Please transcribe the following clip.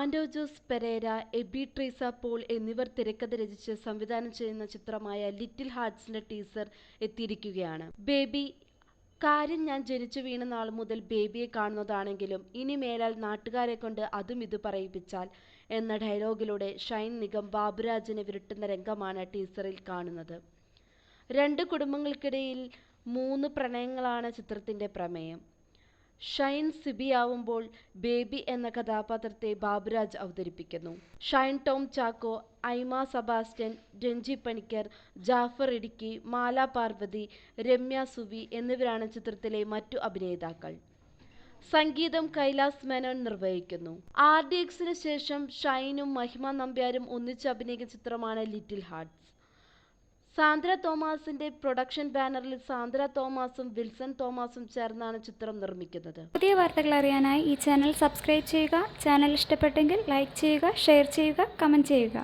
ആൻഡോ Jose Pereira, AB Treesa Paul എന്നിവർ തിരക്കഥ രചിച്ച് സംവിധാനം ചെയ്യുന്ന ചിത്രമായ ലിറ്റിൽ ഹാർട്സിന്റെ ടീസർ എത്തിയിരിക്കുകയാണ്. ബേബി കാര്യം ഞാൻ ജനിച്ചു വീണ നാൾ മുതൽ ബേബിയെ കാണുന്നതാണെങ്കിലും ഇനി മേലാൽ നാട്ടുകാരെ കൊണ്ട് അതും ഇത് പറയിപ്പിച്ചാൽ എന്ന ഡയലോഗിലൂടെ ഷൈൻ നിഗം ബാബുരാജിനെ വിരട്ടുന്ന രംഗമാണ് ടീസറിൽ കാണുന്നത്. രണ്ട് കുടുംബങ്ങൾക്കിടയിൽ മൂന്ന് പ്രണയങ്ങളാണ് ചിത്രത്തിന്റെ പ്രമേയം. ഷൈൻ സിബിയാവുമ്പോൾ ബേബി എന്ന കഥാപാത്രത്തെ ബാബുരാജ് അവതരിപ്പിക്കുന്നു. ഷൈൻ ടോം ചാക്കോ, ഐമ സബാസ്റ്റൻ രഞ്ജി പണിക്കർ, ജാഫർ ഇടുക്കി, മാല പാർവതി, രമ്യ സുവി എന്നിവരാണ് ചിത്രത്തിലെ മറ്റു അഭിനേതാക്കൾ. സംഗീതം കൈലാസ് മേനോൻ നിർവഹിക്കുന്നു. ആർ. ഡി. എക്സിന് ശേഷം ഷൈനും മഹിമ നമ്പ്യാരും ഒന്നിച്ച് അഭിനയിക്കുന്ന ചിത്രമാണ് ലിറ്റിൽ ഹാർട്ട്സ്. സാന്ദ്ര തോമസിന്റെ പ്രൊഡക്ഷൻ ബാനറിൽ സാന്ദ്ര തോമസും വിൽസൺ തോമസും ചേർന്നാണ് ചിത്രം നിർമ്മിക്കുന്നത്. പുതിയ വാർത്തകൾ അറിയാനായി ഈ ചാനൽ സബ്സ്ക്രൈബ് ചെയ്യുക. ചാനൽ ഇഷ്ടപ്പെട്ടെങ്കിൽ ലൈക്ക് ചെയ്യുക, ഷെയർ ചെയ്യുക, കമന്റ് ചെയ്യുക.